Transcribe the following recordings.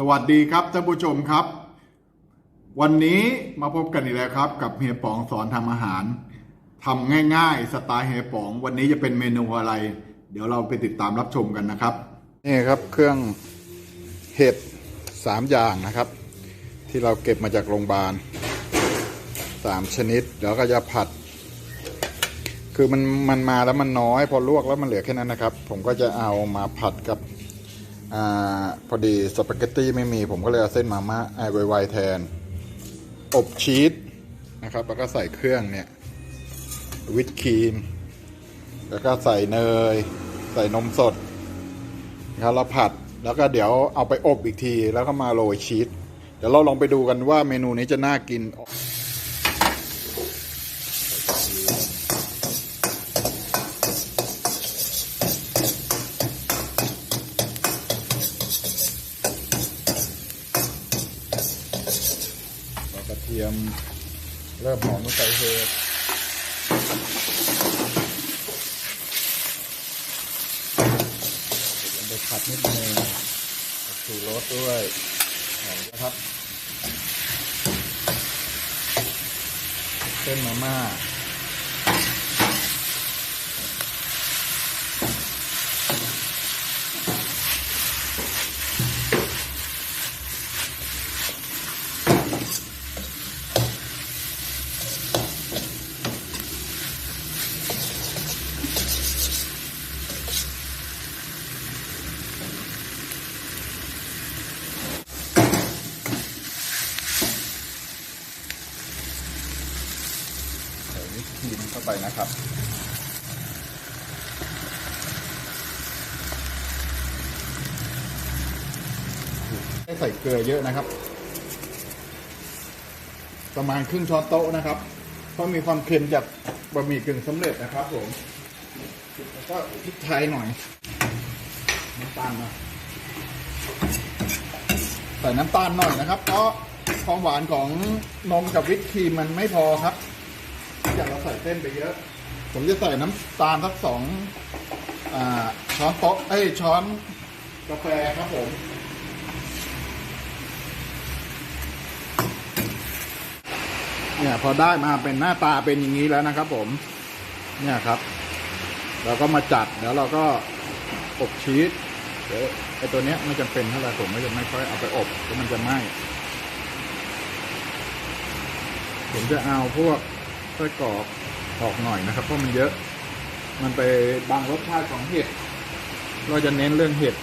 สวัสดีครับท่านผู้ชมครับ วันนี้มาพบกันอีกแล้วครับ กับเฮียป๋องสอนทำอาหารทำง่าย ๆ สไตล์เฮียป๋อง วันนี้จะเป็นเมนูอะไร เดี๋ยวเราไปติดตามรับชมกันนะครับนี่ครับเครื่องเห็ดสามอย่างนะครับ ที่เราเก็บมาจากโรงพยาบาลสามชนิดเดี๋ยวก็จะผัด คือมันมันมาแล้วมันน้อย พอลวกแล้วมันเหลือแค่นั้นนะครับ ผมก็จะเอามาผัดกับ อาพอดีสปาเกตตี้ไม่มีผมก็เลยเอาเส้นมาม่าไอไวๆแทน อบชีสนะครับ แล้วก็ใส่เครื่องเนี่ยวิปครีม แล้วก็ใส่เนย ใส่นมสดนะครับเราผัดแล้วก็เดี๋ยวเอาไปอบอีกทีแล้วก็มาโรยชีสเดี๋ยวเราลองไปดูกันว่าเมนูนี้จะน่ากิน เทียม เริ่มหอมต้องใส่เห็ดไปผัดนิดนึงสูรสด้วยหอมนะครับ เส้นมาม่า ใส่วิปครีมเข้า ไปนะครับได้ใส่เกลือเยอะนะครับ ประมาณครึ่งช้อนโต๊ะนะครับ เพราะมีความเค็มจากบะหมี่กึ่งสำเร็จนะครับผมแล้วก็พริกไทยหน่อยน้ำตาลนะใส่น้ำตาลหน่อยนะครับ เพราะความหวานของนมกับวิปครีมมันไม่พอครับ อยากเราใส่เส้นไปเยอะ ผมจะใส่น้ำตาลสักสองอช้อนโต๊ะเอ้ยช้อนกาแฟครับผมเนี่ยพอได้มาเป็นหน้าตาเป็นอย่างนี้แล้วนะครับ ผม เนี่ยครับเราก็มาจัดแล้วเราก็อบชีสเดี๋ยวไอตัวเนี้ยไม่จำเป็นเท่าไหร่ผมก็จะไม่ค่อยเอาไปอบเพราะมันจะไหม้ผมจะเอาพวก ไส้กรอกออกหน่อยนะครับ เพราะมันเยอะ มันไปบังรสชาติของเห็ด เราจะเน้นเรื่องเห็ด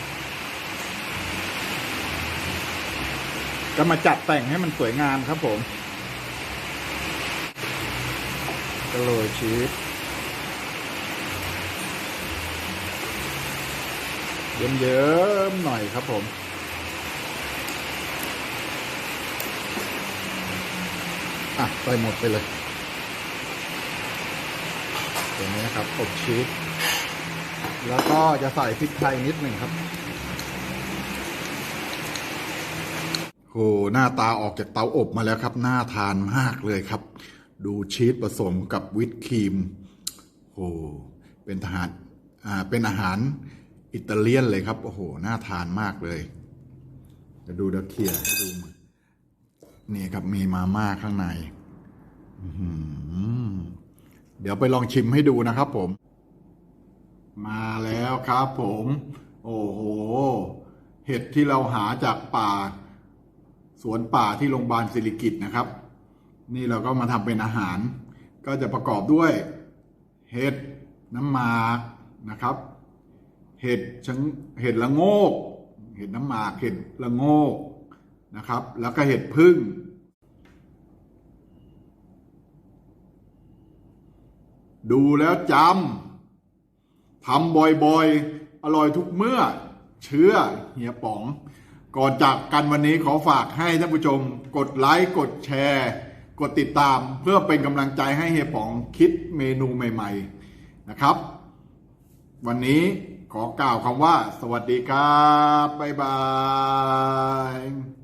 ก็มาจัดแต่งให้มันสวยงามครับผมก็โรยชีสเยิ้มๆหน่อยครับผมอะใส่หมดไปเลย ตัวนี้นะครับอบชีสแล้วก็จะใส่พริกไทยนิดหนึ่งครับโหหน้าตาออกจากเตาอบมาแล้วครับ น่าทานมากเลยครับ ดูชีสผสมกับวิปครีมโหเป็นทหารอ่าเป็นอาหารอิตาเลียนเลยครับ โอ้โห น่าทานมากเลยจะดูดะเคียดูมือนี่ครับมีมาม่าข้างใน อื เดี๋ยวไปลองชิมให้ดูนะครับผม มาแล้วครับผม โอ้โห เห็ดที่เราหาจากป่า สวนป่าที่โรงพยาบาลศิริกิตนะครับ นี่เราก็มาทำเป็นอาหาร ก็จะประกอบด้วย เห็ดน้ำหมากนะครับ เห็ดชังเห็ดละโงก เห็ดน้ำหมาก เห็ดละโงกนะครับ แล้วก็เห็ดพึ่ง ดูแล้วจำทำบ่อยๆ อร่อยทุกเมื่อ เชื่อเฮียป๋อง ก่อนจากกันวันนี้ขอฝากให้ท่านผู้ชม กดไลค์กดแชร์ กดติดตามเพื่อเป็นกำลังใจให้เฮียป๋องคิดเมนูใหม่ ๆนะครับ วันนี้ขอกล่าวคำว่า สวัสดีครับ บ๊ายบาย